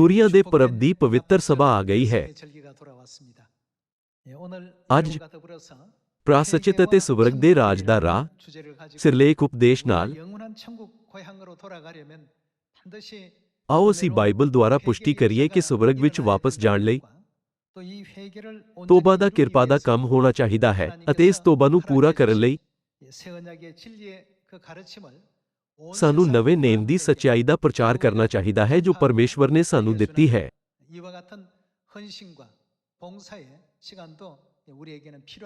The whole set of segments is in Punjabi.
ਤੁਰੀਆਂ ਦੇ ਪਰਬ ਦੀ ਪਵਿੱਤਰ ਸਭਾ ਆ ਗਈ ਹੈ। ਅੱਜ ਪ੍ਰਾਸਚਿਤ ਅਤੇ ਸਵਰਗ ਦੇ ਰਾਜ ਦਾ ਰਾਹ, ਸਿਰਲੇਖ ਉਪਦੇਸ਼ ਨਾਲ ਆਓ ਅਸੀਂ ਬਾਈਬਲ ਦੁਆਰਾ ਪੁਸ਼ਟੀ ਕਰੀਏ ਕਿ ਸਵਰਗ ਵਿੱਚ ਵਾਪਸ ਜਾਣ ਲਈ ਤੋਬਾ ਦਾ ਕਿਰਪਾ ਦਾ ਕੰਮ ਹੋਣਾ ਚਾਹੀਦਾ ਹੈ ਅਤੇ ਇਸ ਤੋਬਾ ਨੂੰ ਪੂਰਾ ਕਰਨ ਲਈ ਸਾਨੂੰ ਨਵੇਂ ਨੇਮ ਦੀ ਸਚਾਈ ਦਾ ਪ੍ਰਚਾਰ ਕਰਨਾ ਚਾਹੀਦਾ ਹੈ ਜੋ ਪਰਮੇਸ਼ਵਰ ਨੇ ਸਾਨੂੰ ਦਿੱਤੀ ਹੈ।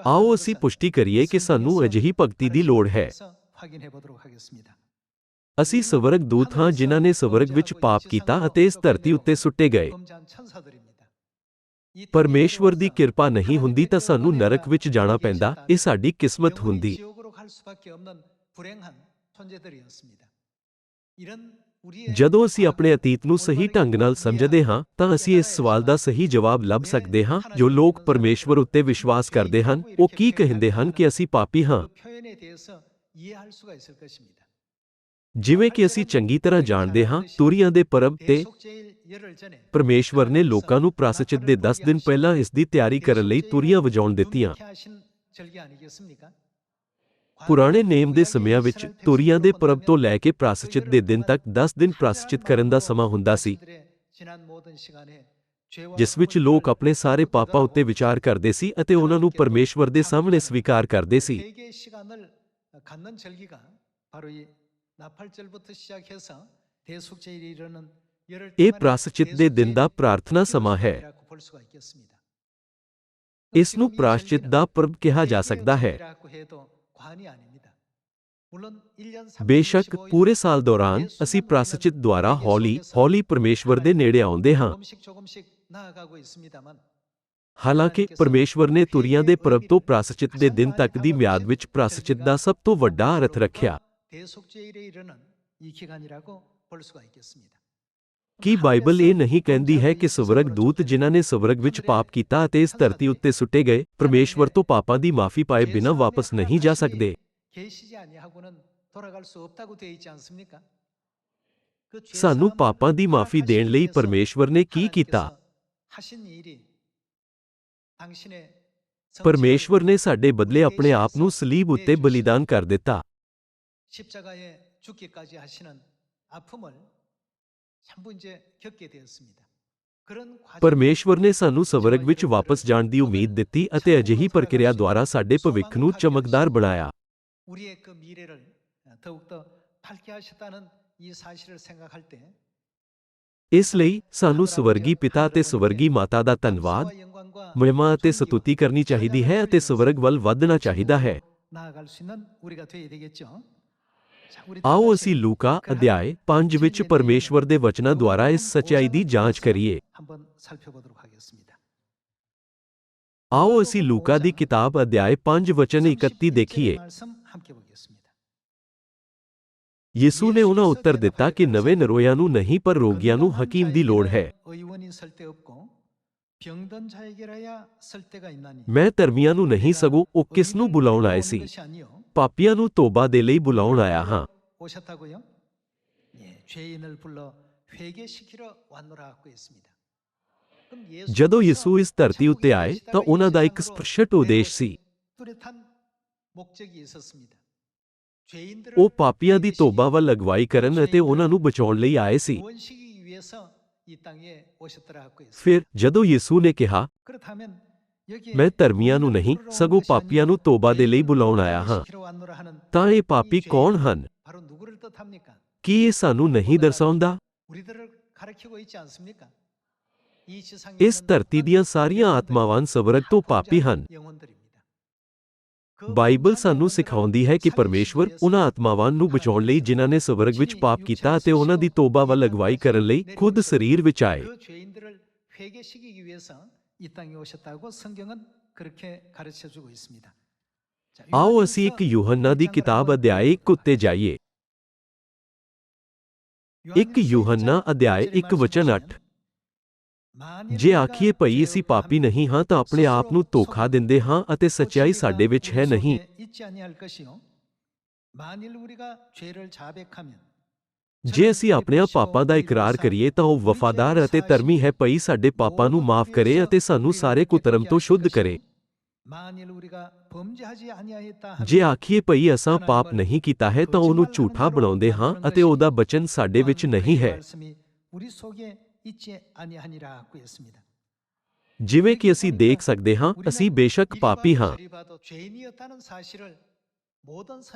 ਆਓ ਅਸੀਂ ਪੁਸ਼ਟੀ ਕਰੀਏ ਕਿ ਸਾਨੂੰ ਅਜਿਹੀ ਭਗਤੀ ਦੀ ਲੋੜ ਹੈ। ਅਸੀਂ ਸਵਰਗ ਦੂਤ ਹਾਂ ਜਿਨ੍ਹਾਂ ਨੇ ਸਵਰਗ ਵਿੱਚ ਪਾਪ ਕੀਤਾ ਅਤੇ ਇਸ ਧਰਤੀ ਉੱਤੇ ਸੁੱਟੇ ਗਏ। ਪਰਮੇਸ਼ਵਰ ਦੀ ਕਿਰਪਾ ਨਹੀਂ ਹੁੰਦੀ ਤਾਂ ਸਾਨੂੰ ਨਰਕ ਵਿੱਚ ਜਾਣਾ ਪੈਂਦਾ, ਇਹ ਸਾਡੀ ਕਿਸਮਤ ਹੁੰਦੀ। ਜਦੋਂ ਅਸੀਂ ਆਪਣੇ ਅਤੀਤ ਨੂੰ ਸਹੀ ਢੰਗ ਨਾਲ ਸਮਝਦੇ ਹਾਂ ਤਾਂ ਅਸੀਂ ਇਸ ਸਵਾਲ ਦਾ ਸਹੀ ਜਵਾਬ ਲੱਭ ਸਕਦੇ ਹਾਂ ਜੋ ਲੋਕ ਪਰਮੇਸ਼ਵਰ ਉੱਤੇ ਵਿਸ਼ਵਾਸ ਕਰਦੇ ਹਨ ਉਹ ਕੀ ਕਹਿੰਦੇ ਹਨ ਕਿ ਅਸੀਂ ਪਾਪੀ ਹਾਂ। ਜਿਵੇਂ ਕਿ ਅਸੀਂ ਚੰਗੀ ਤਰ੍ਹਾਂ ਜਾਣਦੇ ਹਾਂ ਤੁਰੀਆਂ ਦੇ ਪਰਬ ਤੇ ਪਰਮੇਸ਼ਵਰ ਨੇ ਲੋਕਾਂ ਨੂੰ ਪ੍ਰਾਸਚਿਤ ਦੇ 10 ਦਿਨ ਪਹਿਲਾਂ ਇਸ ਦੀ ਤਿਆਰੀ ਕਰਨ ਲਈ ਤੁਰੀਆਂ ਵਜਾਉਣ ਦਿੱਤੀਆਂ। ਪੁਰਾਣੇ ਨੇਮ ਦੇ ਸਮਿਆਂ ਵਿੱਚ ਤੁਰੀਆਂ ਦੇ ਪਰਬ ਤੋਂ ਲੈ ਕੇ ਪ੍ਰਾਸਚਿਤ ਦੇ ਦਿਨ ਤੱਕ 10 ਦਿਨ ਪ੍ਰਾਸਚਿਤ ਕਰਨ ਦਾ ਸਮਾਂ ਹੁੰਦਾ ਸੀ, ਜਿਸ ਵਿੱਚ ਲੋਕ ਆਪਣੇ ਸਾਰੇ ਪਾਪਾਂ ਉੱਤੇ ਵਿਚਾਰ ਕਰਦੇ ਸੀ ਅਤੇ ਉਹਨਾਂ ਨੂੰ ਪਰਮੇਸ਼ਵਰ ਦੇ ਸਾਹਮਣੇ ਸਵੀਕਾਰ ਕਰਦੇ ਸੀ। ਇਹ ਪ੍ਰਾਸਚਿਤ ਦੇ ਦਿਨ ਦਾ ਪ੍ਰਾਰਥਨਾ ਸਮਾਂ ਹੈ। ਇਸ ਨੂੰ ਪ੍ਰਾਸ਼ਚਿਤ ਦਾ ਪਰਬ ਕਿਹਾ ਜਾ ਸਕਦਾ ਹੈ। ਬੇਸ਼ੱਕ ਪੂਰੇ ਸਾਲ ਦੌਰਾਨ ਅਸੀਂ ਪ੍ਰਾਸਚਿਤ ਦੁਆਰਾ ਹੌਲੀ ਹੌਲੀ ਪਰਮੇਸ਼ਵਰ ਦੇ ਨੇੜੇ ਆਉਂਦੇ ਹਾਂ ਹਾਲਾਂਕਿ ਪਰਮੇਸ਼ਵਰ ਨੇ ਤੁਰੀਆਂ ਦੇ ਪਰਬ ਤੋਂ ਪ੍ਰਾਸਚਿਤ ਦੇ ਦਿਨ ਤੱਕ ਦੀ ਮਿਆਦ ਵਿੱਚ ਪ੍ਰਾਸਚਿਤ ਦਾ ਸਭ ਤੋਂ ਵੱਡਾ ਅਰਥ ਰੱਖਿਆ ਕੀ ਬਾਈਬਲ ਇਹ ਨਹੀਂ ਕਹਿੰਦੀ ਹੈ ਕਿ ਸਵਰਗ ਦੂਤ ਜਿਨ੍ਹਾਂ ਨੇ ਸਵਰਗ ਵਿੱਚ ਪਾਪ ਕੀਤਾ ਅਤੇ ਇਸ ਧਰਤੀ ਉੱਤੇ ਸੁੱਟੇ ਗਏ ਪਰਮੇਸ਼ਵਰ ਤੋਂ ਪਾਪਾਂ ਦੀ ਮਾਫੀ ਪਾਏ ਬਿਨਾਂ ਵਾਪਸ ਨਹੀਂ ਜਾ ਸਕਦੇ ਸਾਨੂੰ ਪਾਪਾਂ ਦੀ ਮਾਫੀ ਦੇਣ ਲਈ ਪਰਮੇਸ਼ਵਰ ਨੇ ਕੀ ਕੀਤਾ ਪਰਮੇਸ਼ਵਰ ਨੇ ਸਾਡੇ ਬਦਲੇ ਆਪਣੇ ਆਪ ਨੂੰ ਸਲੀਬ ਉੱਤੇ ਬਲੀਦਾਨ ਕਰ ਦਿੱਤਾ ਪਰਮੇਸ਼ਵਰ ਨੇ ਸਾਨੂੰ ਸਵਰਗ ਵਿੱਚ ਵਾਪਸ ਜਾਣ ਦੀ ਉਮੀਦ ਦਿੱਤੀ ਅਤੇ ਅਜਿਹੀ ਪ੍ਰਕਿਰਿਆ ਦੁਆਰਾ ਸਾਡੇ ਭਵਿੱਖ ਨੂੰ ਚਮਕਦਾਰ ਬਣਾਇਆ। ਇਸ ਲਈ ਸਾਨੂੰ ਸਵਰਗੀ ਪਿਤਾ ਅਤੇ ਸਵਰਗੀ ਮਾਤਾ ਦਾ ਧੰਨਵਾਦ ਮਹਿਮਾ ਅਤੇ ਸਤੁਤੀ ਕਰਨੀ ਚਾਹੀਦੀ ਹੈ ਅਤੇ ਸਵਰਗ ਵੱਲ ਵਧਣਾ ਚਾਹੀਦਾ ਹੈ। ਆਓ ਅਸੀਂ ਲੂਕਾ ਅਧਿਆਇ 5 ਵਿੱਚ ਪਰਮੇਸ਼ਵਰ ਦੇ ਵਚਨਾਂ ਦੁਆਰਾ ਇਸ ਸਚਾਈ ਦੀ ਜਾਂਚ ਕਰੀਏ ਆਓ ਅਸੀਂ ਲੂਕਾ ਦੀ ਕਿਤਾਬ ਅਧਿਆਇ 5 ਵਚਨ 31 ਦੇਖੀਏ ਯਿਸੂ ਨੇ ਉਹਨਾਂ ਉੱਤਰ ਦਿੱਤਾ ਕਿ ਨਵੇਂ ਨਰੋਇਆਂ ਨੂੰ ਨਹੀਂ ਪਰ ਰੋਗੀਆਂ ਨੂੰ ਹਕੀਮ ਦੀ ਲੋੜ ਹੈ ਮੈਂ ਧਰਮੀਆਂ ਨੂੰ ਨਹੀਂ ਸਗੋਂ ਉਹ ਕਿਸ ਨੂੰ ਬੁਲਾਉਣ ਆਏ ਸੀ ਪਾਪੀਆਂ ਨੂੰ ਤੋਬਾ ਦੇ ਲਈ ਬੁਲਾਉਣ ਆਇਆ ਹਾਂ ਜਦੋਂ ਯਿਸੂ ਇਸ ਧਰਤੀ ਉੱਤੇ ਆਏ ਤਾਂ ਉਹਨਾਂ ਦਾ ਇੱਕ ਸਪਸ਼ਟ ਉਦੇਸ਼ ਸੀ ਉਹ ਪਾਪੀਆਂ ਦੀ ਤੋਬਾ ਵੱਲ ਅਗਵਾਈ ਕਰਨ ਅਤੇ ਉਹਨਾਂ ਨੂੰ ਬਚਾਉਣ ਲਈ ਆਏ ਸੀ ਫਿਰ ਜਦੋਂ ਯਿਸੂ ਨੇ ਕਿਹਾ ਮੈਂ ਧਰਮੀਆਂ ਨੂੰ ਨਹੀਂ ਸਗੋਂ ਪਾਪੀਆਂ ਨੂੰ ਤੋਬਾ ਦੇ ਲਈ ਬੁਲਾਉਣ ਆਇਆ ਹਾਂ ਤਾਂ ਇਹ ਪਾਪੀ ਕੌਣ ਹਨ ਕੀ ਇਹ ਸਾਨੂੰ ਨਹੀਂ ਦਰਸਾਉਂਦਾ ਇਸ ਧਰਤੀ ਦੀਆਂ ਸਾਰੀਆਂ ਆਤਮਾਵਾਂ ਸਵਰਗ ਤੋਂ ਪਾਪੀ ਹਨ ਬਾਈਬਲ ਸਾਨੂੰ ਸਿਖਾਉਂਦੀ ਹੈ ਕਿ ਪਰਮੇਸ਼ਵਰ ਉਹਨਾਂ ਆਤਮਾਵਾਂ ਨੂੰ ਬਚਾਉਣ ਲਈ ਜਿਨ੍ਹਾਂ ਨੇ ਸਵਰਗ ਵਿੱਚ ਪਾਪ ਕੀਤਾ ਅਤੇ ਉਹਨਾਂ ਦੀ ਤੋਬਾ ਵੱਲ ਅਗਵਾਈ ਕਰਨ ਲਈ ਖੁਦ ਸਰੀਰ ਵਿੱਚ ਆਏ ਆਓ ਅਸੀਂ ਇੱਕ ਯੂਹੰਨਾ ਦੀ ਕਿਤਾਬ ਅਧਿਆਇ 1 ਉੱਤੇ ਜਾਈਏ ਇੱਕ ਯੂਹੰਨਾ ਅਧਿਆਇ 1 ਵਚਨ 8 ਜੇ ਆਖੀਏ ਭਈ ਅਸੀਂ ਪਾਪੀ ਨਹੀਂ ਹਾਂ ਤਾਂ ਆਪਣੇ ਆਪ ਨੂੰ ਧੋਖਾ ਦਿੰਦੇ ਹਾਂ ਅਤੇ ਸੱਚਾਈ ਸਾਡੇ ਵਿੱਚ ਹੈ ਨਹੀਂ ਜੇ ਅਸੀਂ ਆਪਣਿਆਂ ਪਾਪਾਂ ਦਾ ਇਕਰਾਰ ਕਰੀਏ ਤਾਂ ਉਹ ਵਫਾਦਾਰ ਅਤੇ ਧਰਮੀ ਹੈ। ਭਈ ਸਾਡੇ ਪਾਪਾਂ ਨੂੰ ਮਾਫ ਕਰੇ ਅਤੇ ਸਾਨੂੰ ਸਾਰੇ ਕੁਤਰਮ ਤੋਂ ਸ਼ੁੱਧ ਕਰੇ। ਜੇ ਆਖੀਏ ਭਈ ਅਸਾਂ ਪਾਪ ਨਹੀਂ ਕੀਤਾ ਹੈ ਤਾਂ ਉਹਨੂੰ ਝੂਠਾ ਬਣਾਉਂਦੇ ਹਾਂ ਅਤੇ ਉਹਦਾ ਬਚਨ ਸਾਡੇ ਵਿੱਚ ਨਹੀਂ ਹੈ। ਜਿਵੇਂ ਕਿ ਅਸੀਂ ਦੇਖ ਸਕਦੇ ਹਾਂ, ਅਸੀਂ ਬੇਸ਼ੱਕ ਪਾਪੀ ਹਾਂ।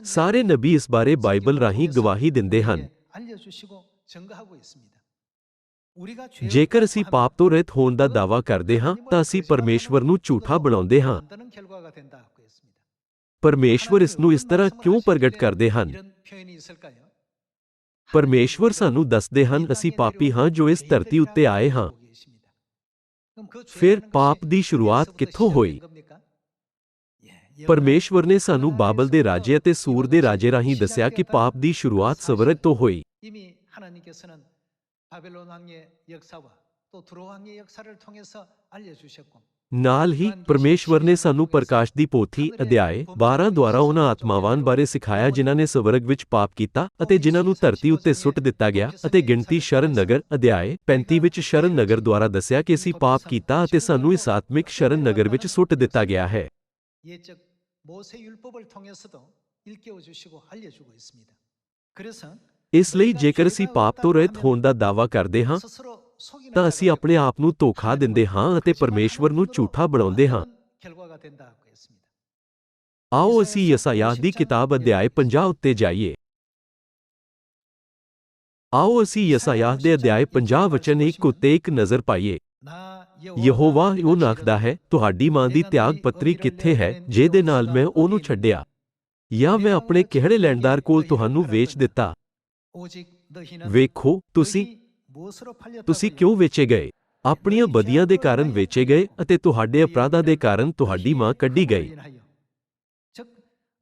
ਸਾਰੇ ਨਬੀ ਇਸ ਬਾਰੇ ਬਾਈਬਲ ਰਾਹੀਂ ਗਵਾਹੀ ਦਿੰਦੇ ਹਨ। ਜੇਕਰ ਅਸੀਂ ਪਾਪ ਤੋਂ ਰਹਿਤ ਹੋਣ ਦਾ ਦਾਅਵਾ ਕਰਦੇ ਹਾਂ ਤਾਂ ਅਸੀਂ ਪਰਮੇਸ਼ਵਰ ਨੂੰ ਝੂਠਾ ਬਣਾਉਂਦੇ ਹਾਂ। ਪਰਮੇਸ਼ਵਰ ਇਸ ਨੂੰ ਇਸ ਤਰ੍ਹਾਂ ਕਿਉਂ ਪ੍ਰਗਟ ਕਰਦੇ ਹਨ? ਪਰਮੇਸ਼ਵਰ ਸਾਨੂੰ ਦੱਸਦੇ ਹਨ ਅਸੀਂ ਪਾਪੀ ਹਾਂ ਜੋ ਇਸ ਧਰਤੀ ਉੱਤੇ ਆਏ ਹਾਂ। ਫਿਰ ਪਾਪ ਦੀ ਸ਼ੁਰੂਆਤ ਕਿੱਥੋਂ ਹੋਈ? ਪਰਮੇਸ਼ਵਰ ਨੇ ਸਾਨੂੰ ਬਾਬਲ ਦੇ ਰਾਜੇ ਅਤੇ ਸੂਰ ਦੇ ਰਾਜੇ ਰਾਹੀਂ ਦੱਸਿਆ ਕਿ ਪਾਪ ਦੀ ਸ਼ੁਰੂਆਤ ਸਵਰਗ ਤੋਂ ਹੋਈ। ਨਾਲ ਹੀ ਪਰਮੇਸ਼ਵਰ ਨੇ ਸਾਨੂੰ ਪ੍ਰਕਾਸ਼ ਦੀ ਪੋਥੀ ਅਧਿਆਏ 12 ਦੁਆਰਾ ਉਹਨਾਂ ਆਤਮਾਵਾਂ ਬਾਰੇ ਸਿਖਾਇਆ ਜਿਨ੍ਹਾਂ ਨੇ ਸਵਰਗ ਵਿੱਚ ਪਾਪ ਕੀਤਾ ਅਤੇ ਜਿਨ੍ਹਾਂ ਨੂੰ ਧਰਤੀ ਉੱਤੇ ਸੁੱਟ ਦਿੱਤਾ ਗਿਆ ਅਤੇ ਸ਼ਰਨ ਨਗਰ ਅਧਿਆਏ 35 ਵਿੱਚ ਸ਼ਰਨ ਨਗਰ ਦੁਆਰਾ ਦੱਸਿਆ ਕਿ ਅਸੀਂ ਪਾਪ ਕੀਤਾ ਅਤੇ ਸਾਨੂੰ ਇਸ ਆਤਮਿਕ ਸ਼ਰਨ ਨਗਰ ਵਿੱਚ ਸੁੱਟ ਦਿੱਤਾ ਗਿਆ ਹੈ। ਇਸ ਲਈ ਜੇਕਰ ਅਸੀਂ ਪਾਪ ਤੋਂ ਰਹਿਤ ਹੋਣ ਦਾ ਦਾਵਾ ਕਰਦੇ ਹਾਂ ਤਾਂ ਅਸੀਂ ਆਪਣੇ ਆਪ ਨੂੰ ਧੋਖਾ ਦਿੰਦੇ ਹਾਂ ਅਤੇ ਪਰਮੇਸ਼ਵਰ ਨੂੰ ਝੂਠਾ ਬਣਾਉਂਦੇ ਹਾਂ। ਆਓ ਅਸੀਂ ਯਸਾਯਾਹ ਦੀ ਕਿਤਾਬ ਅਧਿਆਇ 50 ਉੱਤੇ ਜਾਈਏ। ਆਓ ਅਸੀਂ ਯਸਾਯਾਹ ਦੇ ਅਧਿਆਇ 50 ਵਚਨ 1 ਉੱਤੇ ਇੱਕ ਨਜ਼ਰ ਪਾਈਏ। ਯਹੋਵਾ ਉਹ ਆਖਦਾ ਹੈ ਤੁਹਾਡੀ ਮਾਂ ਦੀ ਤਿਆਗ ਪੱਤਰੀ ਕਿੱਥੇ ਹੈ ਜਿਹਦੇ ਨਾਲ ਮੈਂ ਉਹਨੂੰ ਛੱਡਿਆ ਜਾਂ ਮੈਂ ਆਪਣੇ ਕਿਹੜੇ ਲੈਂਡਦਾਰ ਕੋਲ ਤੁਹਾਨੂੰ ਵੇਚ ਦਿੱਤਾ 오직 너희는 ਵੇਖੋ ਤੁਸੀਂ 너희 무엇으로 팔렸다고 ਤੁਸੀਂ ਕਿਉਂ ਵੇਚੇ ਗਏ ਆਪਣੀਆਂ ਬਦੀਆਂ ਦੇ ਕਾਰਨ ਵੇਚੇ ਗਏ ਅਤੇ ਤੁਹਾਡੇ ਅਪਰਾਧਾਂ ਦੇ ਕਾਰਨ ਤੁਹਾਡੀ ਮਾਂ ਕੱਢੀ ਗਈ 인하여 즉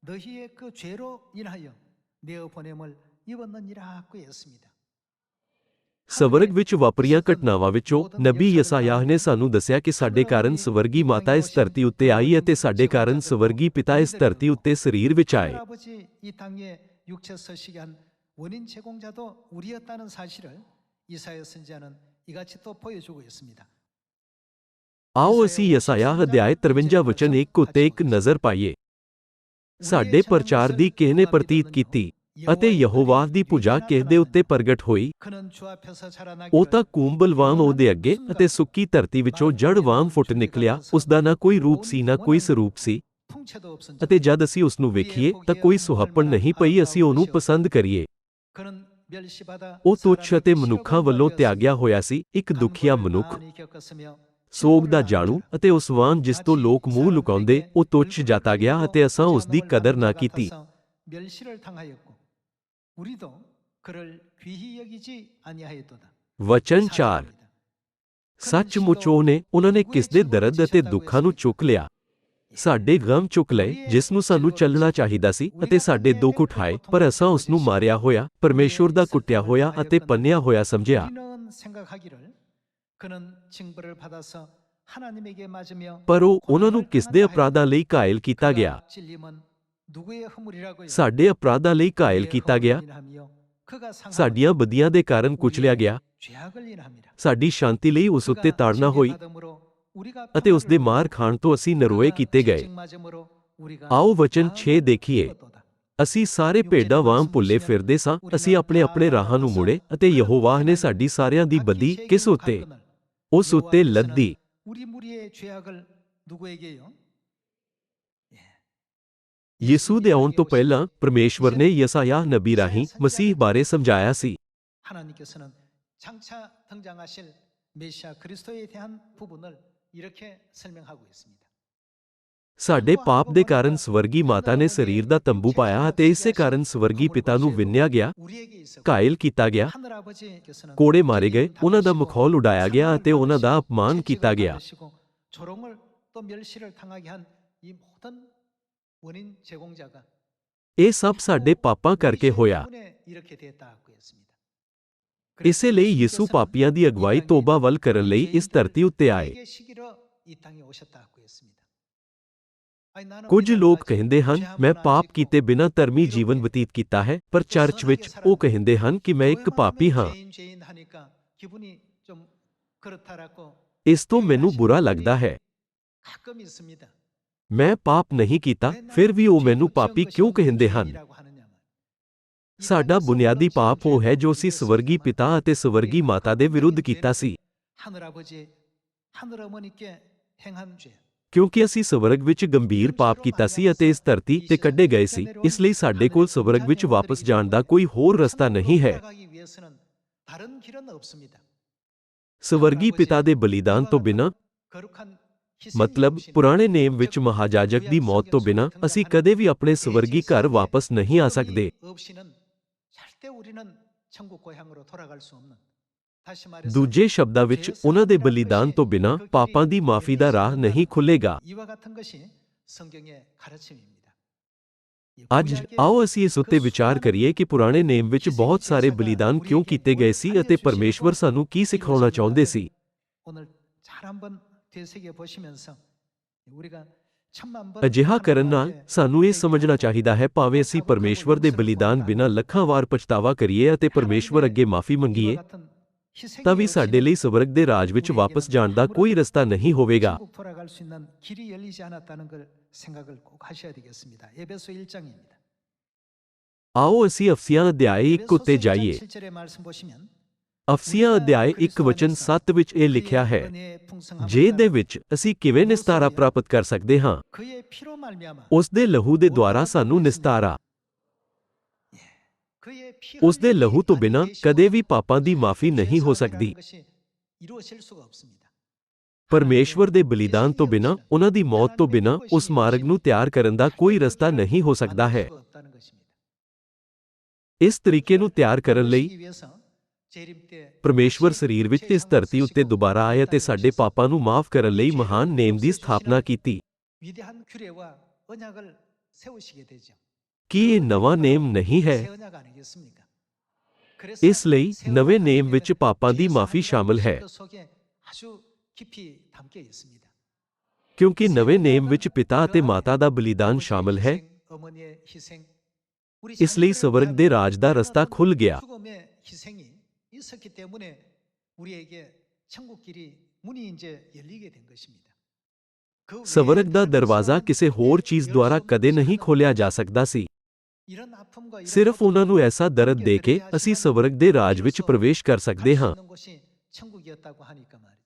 너희의 그 죄로 인하여 내어 보냄을 입었느니라고 했습니다. ਸਵਰਗ ਵਿੱਚ ਵਾਪਰੀਆਂ ਘਟਨਾਵਾਂ ਵਿੱਚੋਂ ਨਬੀ ਯਸਾਯਾਹ ਨੇ ਸਾਨੂੰ ਦੱਸਿਆ ਕਿ ਸਾਡੇ ਕਾਰਨ ਸਵਰਗੀ ਮਾਤਾ ਇਸ ਧਰਤੀ ਉੱਤੇ ਆਈ ਅਤੇ ਸਾਡੇ ਕਾਰਨ ਸਵਰਗੀ ਪਿਤਾ ਇਸ ਧਰਤੀ ਉੱਤੇ ਸਰੀਰ ਵਿੱਚ ਆਏ। ਆਓ ਅਸੀਂ ਯਸਾਯਾਹ ਅਧਿਆਇ 53 ਵਚਨ 1 ਉੱਤੇ ਇੱਕ ਨਜ਼ਰ ਪਾਈਏ। ਸਾਡੇ ਪ੍ਰਚਾਰ ਦੀ ਕਿਹਨੇ ਪ੍ਰਤੀਤ ਕੀਤੀ। ਅਤੇ ਯਹੋਵਾ ਦੀ ਪੂਜਾ ਕਿਸ ਦੇ ਉੱਤੇ ਪ੍ਰਗਟ ਹੋਈ? ਉਹ ਤਾਂ ਕੂੰਬਲ ਵਾਂਗ ਉਹਦੇ ਅੱਗੇ ਅਤੇ ਸੁੱਕੀ ਧਰਤੀ ਵਿੱਚੋਂ ਜੜ ਫੁੱਟ ਨਿਕਲਿਆ। ਉਸ ਦਾ ਨਾ ਕੋਈ ਰੂਪ ਸੀ, ਨਾ ਕੋਈ ਸਰੂਪ ਸੀ। ਅਤੇ ਜਦ ਅਸੀਂ ਉਸ ਨੂੰ ਵੇਖੀਏ ਤਾਂ ਕੋਈ ਸੁਹੱਪਣ ਨਹੀਂ ਪਈ, ਅਸੀਂ ਉਹਨੂੰ ਪਸੰਦ ਕਰੀਏ। ਉਹ ਤੁੱਛ ਅਤੇ ਮਨੁੱਖਾਂ ਵੱਲੋਂ ਤਿਆਗਿਆ ਹੋਇਆ ਸੀ, ਇੱਕ ਦੁਖੀਆ ਮਨੁੱਖ। ਸੋਗ ਦਾ ਜਾਣੂ ਅਤੇ ਉਸ ਵਾਂਗ ਜਿਸ ਤੋਂ ਲੋਕ ਮੂੰਹ ਲੁਕਾਉਂਦੇ, ਉਹ ਤੁੱਛ ਜਾਤਾ ਗਿਆ ਅਤੇ ਅਸਾਂ ਉਸ ਦੀ ਕਦਰ ਨਾ ਕੀਤੀ। ਵਚਨ 4 ਸੱਚਮੁੱਚ ਉਹਨੇ ਉਹਨਾਂ ਨੇ ਕਿਸ ਦੇ ਦਰਦ ਅਤੇ ਦੁੱਖਾਂ ਨੂੰ ਚੁੱਕ ਲਿਆ ਸਾਡੇ ਗਮ ਚੁੱਕ ਲਏ ਜਿਸ ਨੂੰ ਸਾਨੂੰ ਚੱਲਣਾ ਚਾਹੀਦਾ ਸੀ ਅਤੇ ਸਾਡੇ ਦੁੱਖ ਉਠਾਏ ਪਰ ਅਸਾਂ ਉਸ ਨੂੰ ਮਾਰਿਆ ਹੋਇਆ ਪਰਮੇਸ਼ੁਰ ਦਾ ਕੁੱਟਿਆ ਹੋਇਆ ਅਤੇ ਪੰਨਿਆ ਹੋਇਆ ਸਮਝਿਆ ਪਰ ਉਹ ਉਹਨਾਂ ਨੂੰ ਕਿਸ ਦੇ ਅਪਰਾਧਾਂ ਲਈ ਕਾਇਲ ਕੀਤਾ ਗਿਆ ਸਾਡੇ ਅਪਰਾਧਾਂ ਲਈ ਕਾਇਲ ਕੀਤਾ ਗਿਆ। ਸਾਡੀਆਂ ਬਦੀਆਂ ਦੇ ਕਾਰਨ ਕੁਚਲਿਆ ਗਿਆ। ਸਾਡੀ ਸ਼ਾਂਤੀ ਲਈ ਉਸ ਉੱਤੇ ਤਾੜਨਾ ਹੋਈ ਅਤੇ ਉਸ ਦੇ ਮਾਰ ਖਾਣ ਤੋਂ ਅਸੀਂ ਨਰੋਏ ਕੀਤੇ ਗਏ। ਆਓ ਵਚਨ 6 ਦੇਖੀਏ। ਅਸੀਂ ਸਾਰੇ ਭੇਡਾਂ ਵਾਂਗ ਭੁੱਲੇ ਫਿਰਦੇ ਸਾਂ। ਅਸੀਂ ਆਪਣੇ ਆਪਣੇ ਰਾਹਾਂ ਨੂੰ ਮੁੜੇ ਅਤੇ ਯਹੋਵਾਹ ਨੇ ਸਾਡੀ ਸਾਰਿਆਂ ਦੀ ਬਦੀ ਕਿਸ ਉੱਤੇ? ਉਸ ਉੱਤੇ ਲੱਦੀ। ਯਿਸੂ ਦੇ ਆਉਣ ਤੋਂ ਪਹਿਲਾਂ ਪਰਮੇਸ਼ਵਰ ਨੇ ਯਸਾਯਾਹ ਨਬੀ ਰਾਹੀਂ ਮਸੀਹ ਬਾਰੇ ਸਮਝਾਇਆ ਸੀ 하나님께서는 장차 등장하실 메시아 그리스도에 대한 부분을 이렇게 설명하고 있습니다. ਸਾਡੇ ਪਾਪ ਦੇ ਕਾਰਨ ਸਵਰਗੀ ਮਾਤਾ ਨੇ ਸਰੀਰ ਦਾ ਤੰਬੂ ਪਾਇਆ ਅਤੇ ਇਸੇ ਕਾਰਨ ਸਵਰਗੀ ਪਿਤਾ ਨੂੰ ਵਿੰਨਿਆ ਗਿਆ 우리에게 있어 ਘਾਇਲ ਕੀਤਾ ਗਿਆ 하늘 아버지께서는 ਕੋੜੇ ਮਾਰੇ ਗਏ ਉਹਨਾਂ ਦਾ ਮਖੌਲ ਉਡਾਇਆ ਗਿਆ ਅਤੇ ਉਹਨਾਂ ਦਾ ਅਪਮਾਨ ਕੀਤਾ ਗਿਆ 조롱을 또 멸시를 당하게 한 이 모든 원인 제공자가 ਇਹ ਸਭ ਸਾਡੇ ਪਾਪਾਂ ਕਰਕੇ ਹੋਇਆ ਇਸੇ ਲਈ ਯਿਸੂ ਪਾਪੀਆਂ ਦੀ ਅਗਵਾਈ ਤੋਬਾ ਵੱਲ ਕਰਨ ਲਈ ਇਸ ਧਰਤੀ ਉੱਤੇ ਆਏ ਕੁਝ ਲੋਕ ਕਹਿੰਦੇ ਹਨ ਮੈਂ ਪਾਪ ਕੀਤੇ ਬਿਨਾਂ ਧਰਮੀ ਜੀਵਨ ਬਤੀਤ ਕੀਤਾ ਹੈ ਪਰ ਚਰਚ ਵਿੱਚ ਉਹ ਕਹਿੰਦੇ ਹਨ ਕਿ ਮੈਂ ਇੱਕ ਪਾਪੀ ਹਾਂ ਇਸ ਤੋਂ ਮੈਨੂੰ ਬੁਰਾ ਲੱਗਦਾ ਹੈ ਮੈਂ ਪਾਪ ਨਹੀਂ ਕੀਤਾ, ਫਿਰ ਵੀ ਉਹ ਮੈਨੂੰ ਪਾਪੀ ਕਿਉਂ ਕਹਿੰਦੇ ਹਨ? ਸਾਡਾ ਬੁਨਿਆਦੀ ਪਾਪ ਉਹ ਹੈ ਜੋ ਅਸੀਂ ਸਵਰਗੀ ਪਿਤਾ ਅਤੇ ਸਵਰਗੀ ਮਾਤਾ ਦੇ ਵਿਰੁੱਧ ਕੀਤਾ ਸੀ। ਕਿਉਂਕਿ ਅਸੀਂ ਸਵਰਗ ਵਿੱਚ ਗੰਭੀਰ ਪਾਪ ਕੀਤਾ ਸੀ ਅਤੇ ਇਸ ਧਰਤੀ ਤੇ ਕੱਢੇ ਗਏ ਸੀ, ਇਸ ਲਈ ਸਾਡੇ ਕੋਲ ਸਵਰਗ ਵਿੱਚ ਵਾਪਸ ਜਾਣ ਦਾ ਕੋਈ ਹੋਰ ਰਸਤਾ ਨਹੀਂ ਹੈ। ਸਵਰਗੀ ਪਿਤਾ ਦੇ ਬਲੀਦਾਨ ਤੋਂ ਬਿਨਾਂ ਮਤਲਬ ਪੁਰਾਣੇ ਨੇਮ ਵਿੱਚ ਮਹਾਜਾਜਕ ਦੀ ਮੌਤ ਤੋਂ ਬਿਨਾ ਅਸੀਂ ਕਦੇ ਵੀ ਆਪਣੇ ਸਵਰਗੀ ਘਰ ਵਾਪਸ ਨਹੀਂ ਆ ਸਕਦੇ। ਦੂਜੇ ਸ਼ਬਦਾਂ ਵਿੱਚ ਉਹਨਾਂ ਦੇ ਬਲੀਦਾਨ ਤੋਂ ਬਿਨਾ ਪਾਪਾਂ ਦੀ ਮਾਫੀ ਦਾ ਰਾਹ ਨਹੀਂ ਖੁੱਲੇਗਾ ਅੱਜ ਆਓ ਅਸੀਂ ਇਸ ਉੱਤੇ ਵਿਚਾਰ ਕਰੀਏ ਕਿ ਪੁਰਾਣੇ ਨੇਮ ਵਿੱਚ ਬਹੁਤ ਸਾਰੇ ਬਲੀਦਾਨ ਕਿਉਂ ਕੀਤੇ ਗਏ ਸੀ ਅਤੇ ਪਰਮੇਸ਼ਵਰ ਸਾਨੂੰ ਕੀ ਸਿਖਾਉਣਾ ਚਾਹੁੰਦੇ ਸੀ? ਅਜਿਹਾ ਕਰਨ ਨਾਲ ਸਾਨੂੰ ਇਹ ਸਮਝਣਾ ਚਾਹੀਦਾ ਹੈ ਭਾਵੇਂ ਅਸੀਂ ਪਰਮੇਸ਼ਵਰ ਦੇ ਬਲੀਦਾਨ ਬਿਨਾਂ ਲੱਖਾਂ ਵਾਰ ਪਛਤਾਵਾ ਕਰੀਏ ਅਤੇ ਪਰਮੇਸ਼ਵਰ ਅੱਗੇ ਮਾਫੀ ਮੰਗੀਏ ਤਾਂ ਵੀ ਸਾਡੇ ਲਈ ਸਵਰਗ ਦੇ ਰਾਜ ਵਿੱਚ ਵਾਪਸ ਜਾਣ ਦਾ ਕੋਈ ਰਸਤਾ ਨਹੀਂ ਹੋਵੇਗਾ ਆਓ ਅਸੀਂ ਅਫਸੀਆਂ ਅਧਿਆਇ 1 ਉੱਤੇ ਜਾਈਏ ਅਫਸੀਆ ਅਧਿਆਇ 1 ਵਚਨ 7 ਵਿੱਚ ਇਹ ਲਿਖਿਆ ਹੈ, ਜੇ ਦੇ ਵਿੱਚ ਅਸੀਂ ਕਿਵੇਂ ਨਿਸਤਾਰਾ ਪ੍ਰਾਪਤ ਕਰ ਸਕਦੇ ਹਾਂ? ਉਸ ਦੇ ਲਹੂ ਦੇ ਦੁਆਰਾ ਸਾਨੂੰ ਨਿਸਤਾਰਾ। ਉਸ ਦੇ ਲਹੂ ਤੋਂ ਬਿਨਾ ਕਦੇ ਵੀ ਪਾਪਾਂ ਦੀ ਮਾਫੀ ਨਹੀਂ ਹੋ ਸਕਦੀ। ਪਰਮੇਸ਼ਵਰ ਦੇ ਬਲੀਦਾਨ ਤੋਂ ਬਿਨਾ, ਉਹਨਾਂ ਦੀ ਮੌਤ ਤੋਂ ਬਿਨਾ ਉਸ ਮਾਰਗ ਨੂੰ ਤਿਆਰ ਕਰਨ ਦਾ ਕੋਈ ਰਸਤਾ ਨਹੀਂ ਹੋ ਸਕਦਾ ਹੈ। ਇਸ ਤਰੀਕੇ ਨੂੰ ਤਿਆਰ ਕਰਨ ਲਈ ਪਰਮੇਸ਼ਵਰ ਸਰੀਰ ਵਿੱਚ ਇਸ ਧਰਤੀ ਉੱਤੇ ਦੁਬਾਰਾ ਆਇਆ ਤੇ ਸਾਡੇ ਪਾਪਾਂ ਨੂੰ ਮਾਫ ਕਰਨ ਲਈ ਮਹਾਨ ਨੇਮ ਦੀ ਸਥਾਪਨਾ ਕੀਤੀ। ਕੀ ਇਹ ਨਵਾਂ ਨੇਮ ਨਹੀਂ ਹੈ? ਇਸ ਲਈ ਨਵੇਂ ਨੇਮ ਵਿੱਚ ਪਾਪਾਂ ਦੀ ਮਾਫੀ ਸ਼ਾਮਲ ਹੈ। ਕਿਉਂਕਿ ਨਵੇਂ ਨੇਮ ਵਿੱਚ ਪਿਤਾ ਅਤੇ ਮਾਤਾ ਦਾ ਬਲੀਦਾਨ ਸ਼ਾਮਲ ਹੈ। ਇਸ ਲਈ ਸਵਰਗ ਦੇ ਰਾਜ ਦਾ ਰਸਤਾ ਖੁੱਲ ਗਿਆ। 있었기 때문에 우리에게 천국 길이 문이 이제 열리게 된 것입니다. 그 외에 ਸਵਰਗ ਦਾ 다른 ਦਰਵਾਜ਼ਾ 것은 ਕਿਸੇ ਹੋਰ ਚੀਜ਼ 열 ਦੁਆਰਾ 수 없는 ਕਦੇ ਨਹੀਂ 것입니다. ਖੋਲ੍ਹਿਆ ਜਾ ਸਕਦਾ ਸੀ 이런 아픔과 이런 ਸਿਰਫ ਉਹਨਾਂ ਨੂੰ 고통을 ਐਸਾ ਦਰਦ ਦੇ ਕੇ 겪게 ਅਸੀਂ 되어야지만 ਸਵਰਗ ਦੇ ਰਾਜ ਵਿੱਚ 비로소 ਪ੍ਰਵੇਸ਼ ਕਰ 갈 ਸਕਦੇ 수 ਹਾਂ 있는 곳이 천국이었다고 하니까 말이죠.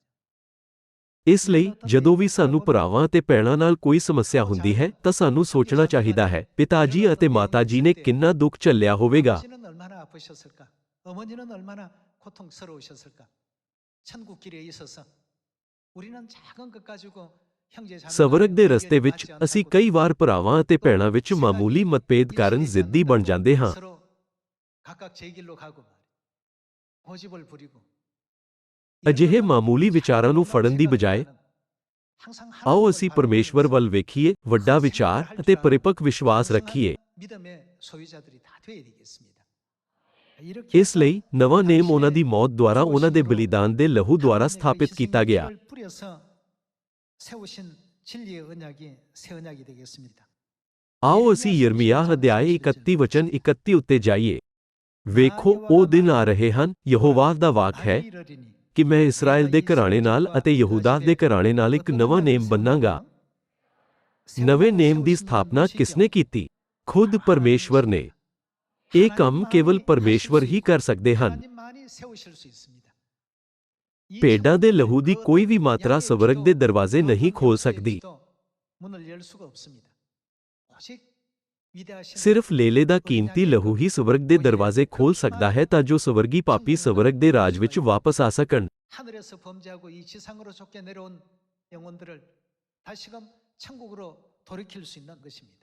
ਇਸ ਲਈ ਜਦੋਂ ਵੀ ਸਾਨੂੰ ਭਰਾਵਾਂ ਅਤੇ ਭੈਣਾਂ ਨਾਲ ਕੋਈ ਸਮੱਸਿਆ ਹੁੰਦੀ ਹੈ ਤਾਂ ਸਾਨੂੰ ਸੋਚਣਾ ਚਾਹੀਦਾ ਹੈ ਪਿਤਾ ਜੀ ਅਤੇ ਮਾਤਾ ਜੀ ਨੇ ਕਿੰਨਾ ਦੁੱਖ ਝੱਲਿਆ ਹੋਵੇਗਾ 아버지는 얼마나 아프셨을까? 어머니는 얼마나 고통스러우셨을까? 천국 길에 있어서 우리는 작은 것 가지고 형제 자매 ਸਵਰਗ ਦੇ ਰਸਤੇ ਵਿੱਚ ਅਸੀਂ ਕਈ ਵਾਰ ਭਰਾਵਾਂ ਅਤੇ ਭੈਣਾਂ ਵਿੱਚ ਮਾਮੂਲੀ ਮਤਭੇਦ ਕਾਰਨ ਜ਼ਿੱਦੀ ਬਣ ਜਾਂਦੇ ਹਾਂ 서로 각각 제 길로 가고 말이야. 고집을 부리고 ਅਜਿਹੇ ਮਾਮੂਲੀ ਵਿਚਾਰਾਂ ਨੂੰ ਫੜਨ ਦੀ ਬਜਾਏ ਆਓ ਅਸੀਂ ਪਰਮੇਸ਼ਵਰ ਵੱਲ ਵੇਖੀਏ ਵੱਡਾ ਵਿਚਾਰ ਅਤੇ ਪਰਿਪੱਕ ਵਿਸ਼ਵਾਸ ਰੱਖੀਏ 믿음의 소유자들이 다 되어야 되겠습니다. ਇਸ ਲਈ ਨਵਾਂ ਨੇਮ ਉਹਨਾਂ ਦੀ ਮੌਤ ਦੁਆਰਾ ਉਹਨਾਂ ਦੇ ਬਲੀਦਾਨ ਦੇ ਲਹੂ ਦੁਆਰਾ ਸਥਾਪਿਤ ਕੀਤਾ ਗਿਆ। ਆਓ ਅਸੀਂ ਯਰਮੀਆਹ ਅਧਿਆਇ 31 ਵਚਨ 31 ਉੱਤੇ ਜਾਈਏ। ਵੇਖੋ, ਉਹ ਦਿਨ ਆ ਰਹੇ ਹਨ, ਯਹੋਵਾ ਦਾ ਵਾਕ ਹੈ ਕਿ ਮੈਂ ਇਸਰਾਇਲ ਦੇ ਘਰਾਣੇ ਨਾਲ ਅਤੇ ਯਹੂਦਾ ਦੇ ਘਰਾਣੇ ਨਾਲ ਇੱਕ ਨਵਾਂ ਨੇਮ ਬੰਨਾਂਗਾ। ਨਵੇਂ ਨੇਮ ਦੀ ਸਥਾਪਨਾ ਕਿਸਨੇ ਕੀਤੀ? ਖੁਦ ਪਰਮੇਸ਼ਵਰ ਨੇ। ਇਹ ਕੰਮ ਕੇਵਲ ਪਰਮੇਸ਼ਵਰ ਹੀ ਕਰ ਸਕਦੇ ਹਨ 하나님만이 세우실 수 있습니다. 이 ਭੇਡਾਂ ਦੇ 천국길을 ਲਹੂ ਦੀ 그 ਕੋਈ ਵੀ ਮਾਤਰਾ 양의 ਸਵਰਗ ਦੇ 피로 ਦਰਵਾਜ਼ੇ ਨਹੀਂ 그 ਖੋਲ 어떤 ਸਕਦੀ 것도 문을 열 수가 없습니다. 오직 위대하신 ਸਿਰਫ ਲੇਲੇ ਦਾ ਕੀਮਤੀ ਲਹੂ ਹੀ ਸਵਰਗ ਦੇ ਦਰਵਾਜ਼ੇ ਖੋਲ ਸਕਦਾ ਹੈ ਤਾਂ ਜੋ ਸਵਰਗੀ ਪਾਪੀ ਸਵਰਗ ਦੇ ਰਾਜ ਵਿੱਚ ਵਾਪਸ ਆ ਸਕਣ 하늘에서 범죄하고 이 지상으로 쫓겨 내려온 영혼들을 다시금 천국으로 돌이킬 수 있는 것입니다.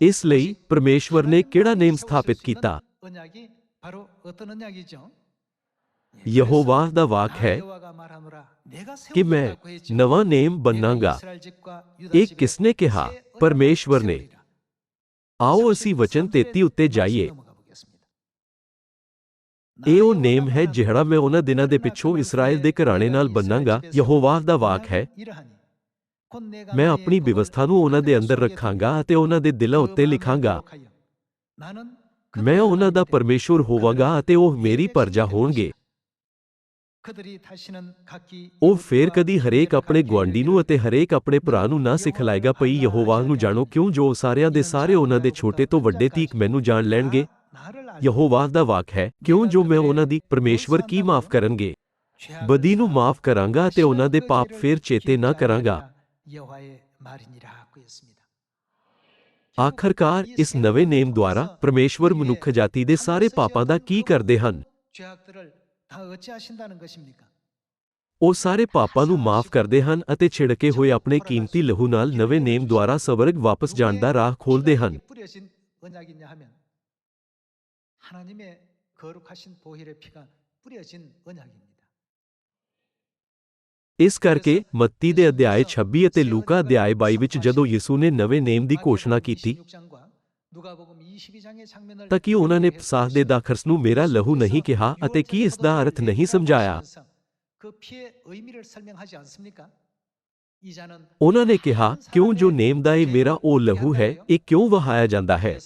ਇਸ ਲਈ ਪਰਮੇਸ਼ਵਰ ਨੇ ਕਿਹੜਾ ਨੇਮ ਸਥਾਪਿਤ ਕੀਤਾ ਯਹੋਵਾ ਦਾ ਵਾਕ ਹੈ ਕਿ ਮੈਂ ਨਵਾਂ ਨੇਮ ਬਣਾਂਗਾ ਇਹ ਕਿਸਨੇ ਕਿਹਾ ਪਰਮੇਸ਼ਵਰ ਨੇ ਆਓ ਅਸੀਂ ਵਚਨ 33 ਉੱਤੇ ਜਾਈਏ ਇਹ ਉਹ ਨੇਮ ਹੈ ਜਿਹੜਾ ਮੈਂ ਉਹਨਾਂ ਦਿਨਾਂ ਦੇ ਪਿੱਛੋਂ ਇਸਰਾਇਲ ਦੇ ਘਰਾਣੇ ਨਾਲ ਬੰਨਾਂਗਾ ਯਹੋਵਾ ਦਾ ਵਾਕ ਹੈ ਮੈਂ ਆਪਣੀ ਵਿਵਸਥਾ ਨੂੰ ਉਹਨਾਂ ਦੇ ਅੰਦਰ ਰੱਖਾਂਗਾ ਅਤੇ ਉਹਨਾਂ ਦੇ ਦਿਲਾਂ ਉੱਤੇ ਲਿਖਾਂਗਾ। ਮੈਂ ਉਹਨਾਂ ਦਾ ਪਰਮੇਸ਼ੁਰ ਹੋਵਾਂਗਾ ਅਤੇ ਉਹ ਮੇਰੀ ਪਰਜਾ ਹੋਣਗੇ। ਉਹ ਫੇਰ ਕਦੀ ਹਰੇਕ ਆਪਣੇ ਗਵਾਂਢੀ ਨੂੰ ਅਤੇ ਹਰੇਕ ਆਪਣੇ ਭਰਾ ਨੂੰ ਨਾ ਸਿਖਲਾਏਗਾ ਪਈ ਯਹੋਵਾ ਨੂੰ ਜਾਣੋ ਕਿਉਂ ਜੋ ਸਾਰਿਆਂ ਦੇ ਸਾਰੇ ਉਹਨਾਂ ਦੇ ਛੋਟੇ ਤੋਂ ਵੱਡੇ ਤੀਕ ਮੈਨੂੰ ਜਾਣ ਲੈਣਗੇ? ਯਹੋਵਾ ਦਾ ਵਾਕ ਹੈ, ਕਿਉਂ ਜੋ ਮੈਂ ਉਹਨਾਂ ਦੀ ਪਰਮੇਸ਼ਵਰ ਕੀ ਮਾਫ ਕਰਨਗੇ? ਬਦੀ ਨੂੰ ਮਾਫ ਕਰਾਂਗਾ ਤੇ ਉਹਨਾਂ ਦੇ ਪਾਪ ਫੇਰ ਚੇਤੇ ਨਾ ਕਰਾਂਗਾ। 아니하리라. 여호와의 말이니라 하고 했습니다. ਆਖਰਕਾਰ ਇਸ ਨਵੇਂ ਨੇਮ ਦੁਆਰਾ ਪਰਮੇਸ਼ਵਰ ਮਨੁੱਖ ਜਾਤੀ ਦੇ ਸਾਰੇ ਪਾਪਾਂ ਦਾ ਕੀ ਕਰਦੇ ਹਨ 죄악들을 다 어찌하신다는 것입니까? ਉਹ ਸਾਰੇ ਪਾਪਾਂ ਨੂੰ ਮਾਫ ਕਰਦੇ ਹਨ ਅਤੇ ਛਿੜਕੇ ਹੋਏ ਆਪਣੇ ਕੀਮਤੀ ਲਹੂ ਨਾਲ ਨਵੇਂ ਨੇਮ ਦੁਆਰਾ ਸਵਰਗ ਵਾਪਸ ਜਾਣ ਦਾ ਰਾਹ ਖੋਲ੍ਹਦੇ ਹਨ 뿌려진 언약이냐 하면 하나님의 거룩하신 보혈의 피가 뿌려진 언약입니다. ਇਸ ਕਰਕੇ ਮੱਤੀ ਦੇ ਅਧਿਆਇ 26 ਅਤੇ ਲੂਕਾ ਅਧਿਆਇ 22 ਵਿੱਚ ਜਦੋਂ ਯਿਸੂ ਨੇ ਨਵੇਂ ਨੇਮ ਦੀ ਘੋਸ਼ਣਾ ਕੀਤੀ, ਤਾਂ ਕੀ ਉਹਨਾਂ ਨੇ ਪਸਾਹ ਦੇ ਦਾਖਰਸ ਨੂੰ ਮੇਰਾ ਲਹੂ ਨਹੀਂ ਕਿਹਾ ਅਤੇ ਕੀ ਇਸ ਦਾ ਅਰਥ ਨਹੀਂ ਸਮਝਾਇਆ? ਉਹਨਾਂ ਨੇ ਕਿਹਾ, ਕਿਉਂ ਜੋ ਨੇਮ ਦਾ ਇਹ ਮੇਰਾ ਉਹ ਲਹੂ ਹੈ, ਇਹ ਕਿਉਂ ਵਹਾਇਆ ਜਾਂਦਾ ਹੈ?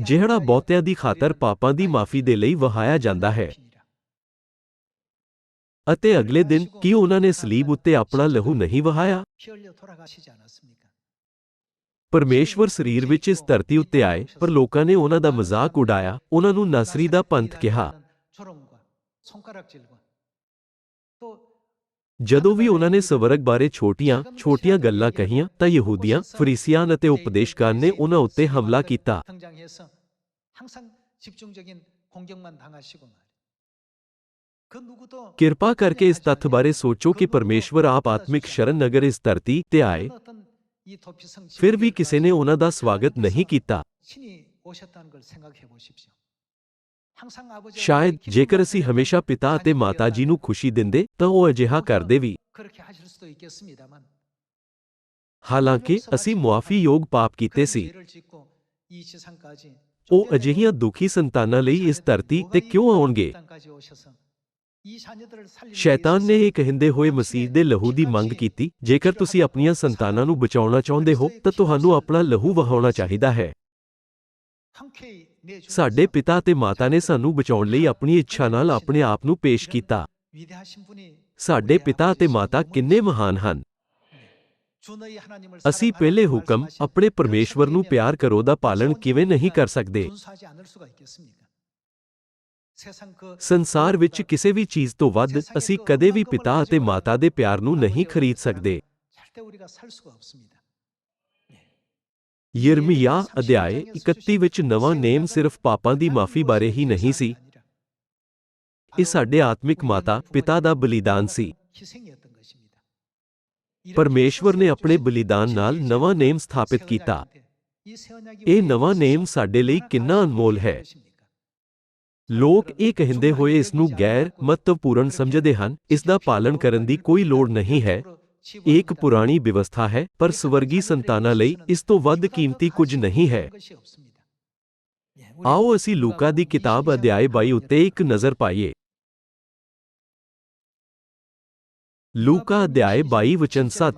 ਜਿਹੜਾ ਬਹੁਤਿਆਂ ਦੀ ਖਾਤਰ ਪਾਪਾਂ ਦੀ ਮਾਫੀ ਦੇ ਲਈ ਵਹਾਇਆ ਜਾਂਦਾ ਹੈ। ਅਤੇ ਅਗਲੇ ਦਿਨ ਕੀ ਉਹਨਾਂ ਨੇ ਸਲੀਬ ਉੱਤੇ ਆਪਣਾ ਲਹੂ ਨਹੀਂ ਵਹਾਇਆ? ਪਰਮੇਸ਼ਵਰ ਸਰੀਰ ਵਿੱਚ ਇਸ ਧਰਤੀ ਉੱਤੇ ਆਏ, ਪਰ ਲੋਕਾਂ ਨੇ ਉਹਨਾਂ ਦਾ ਮਜ਼ਾਕ ਉਡਾਇਆ, ਉਹਨਾਂ ਨੂੰ ਨਾਸਰੀ ਦਾ ਪੰਥ ਕਿਹਾ। ਜਦੋਂ ਵੀ ਉਹਨਾਂ ਨੇ ਸਵਰਗ ਬਾਰੇ ਛੋਟੀਆਂ ਛੋਟੀਆਂ ਗੱਲਾਂ ਕਹੀਆਂ, ਤਾਂ ਯਹੂਦੀਆਂ, ਫਰੀਸੀਆਂ ਅਤੇ ਉਪਦੇਸ਼ਕਾਂ ਨੇ ਉਹਨਾਂ ਉੱਤੇ ਹਮਲਾ ਕੀਤਾ। कृपा करके इस तथ्य बारे सोचो कि परमेश्वर आप आत्मिक शरण नगर इस धरती ते आए। फिर भी किसी ने उन्होंने स्वागत नहीं किया शायद जेकर असी हमेशा पिता ते माता जी खुशी दें दे, तो वह अजिहा कर दे भी हालाँकि असी मुआफी योग पाप किते अजिहिया दुखी संताना ले इस धरती क्यों आ ਸ਼ੈਤਾਨ ਨੇ ਇਹ ਕਹਿੰਦੇ ਹੋਏ ਮਸੀਹ ਦੇ ਲਹੂ ਦੀ ਮੰਗ ਕੀਤੀ ਜੇਕਰ ਤੁਸੀਂ ਆਪਣੀਆਂ ਸੰਤਾਨਾਂ ਨੂੰ ਬਚਾਉਣਾ ਚਾਹੁੰਦੇ ਹੋ ਤਾਂ ਤੁਹਾਨੂੰ ਆਪਣਾ ਲਹੂ ਵਹਾਉਣਾ ਚਾਹੀਦਾ ਹੈ। ਸਾਡੇ ਪਿਤਾ ਤੇ ਮਾਤਾ ਨੇ ਸਾਨੂੰ ਬਚਾਉਣ ਲਈ ਆਪਣੀ ਇੱਛਾ ਨਾਲ ਆਪਣੇ ਆਪ ਨੂੰ ਪੇਸ਼ ਕੀਤਾ। ਸਾਡੇ ਪਿਤਾ ਤੇ ਮਾਤਾ ਕਿੰਨੇ ਮਹਾਨ ਹਨ। ਅਸੀਂ ਪਹਿਲੇ ਹੁਕਮ ਆਪਣੇ ਪਰਮੇਸ਼ਵਰ ਨੂੰ ਪਿਆਰ ਕਰੋ ਦਾ ਪਾਲਣ ਕਿਵੇਂ ਨਹੀਂ ਕਰ ਸਕਦੇ? ਸੰਸਾਰ ਵਿੱਚ ਕਿਸੇ ਵੀ ਚੀਜ਼ ਤੋਂ ਵੱਧ ਅਸੀਂ ਕਦੇ ਵੀ ਪਿਤਾ ਅਤੇ ਮਾਤਾ ਦੇ ਪਿਆਰ ਨੂੰ ਨਹੀਂ ਖਰੀਦ ਸਕਦੇ। ਯਿਰਮੀਆ ਅਧਿਆਇ 31 ਵਿੱਚ ਨਵਾਂ ਨੇਮ ਸਿਰਫ ਪਾਪਾਂ ਦੀ ਮਾਫੀ ਬਾਰੇ ਹੀ ਨਹੀਂ ਸੀ। ਇਹ ਸਾਡੇ ਆਤਮਿਕ ਮਾਤਾ ਪਿਤਾ ਦਾ ਬਲੀਦਾਨ ਸੀ। ਪਰਮੇਸ਼ਵਰ ਨੇ ਆਪਣੇ ਬਲੀਦਾਨ ਨਾਲ ਨਵਾਂ ਨੇਮ ਸਥਾਪਿਤ ਕੀਤਾ। ਇਹ ਨਵਾਂ ਨੇਮ ਸਾਡੇ ਲਈ ਕਿੰਨਾ ਅਨਮੋਲ ਹੈ। ਲੋਕ ਇਹ ਕਹਿੰਦੇ ਹੋਏ ਇਸ ਨੂੰ ਗੈਰ ਮਹੱਤਵਪੂਰਨ ਸਮਝਦੇ ਹਨ। ਇਸ ਦਾ ਪਾਲਣ ਕਰਨ ਦੀ ਕੋਈ ਲੋੜ ਨਹੀਂ ਹੈ। ਇੱਕ ਪੁਰਾਣੀ ਵਿਵਸਥਾ ਹੈ, ਪਰ ਸਵਰਗੀ ਸੰਤਾਨਾਂ ਲਈ ਇਸ ਤੋਂ ਵੱਧ ਕੀਮਤੀ ਕੁਝ ਨਹੀਂ ਹੈ। ਆਓ ਅਸੀਂ ਲੂਕਾ ਦੀ ਕਿਤਾਬ ਅਧਿਆਇ 22 ਉੱਤੇ ਇੱਕ ਨਜ਼ਰ ਪਾਈਏ। ਲੂਕਾ ਅਧਿਆਇ 22 ਵਚਨ 7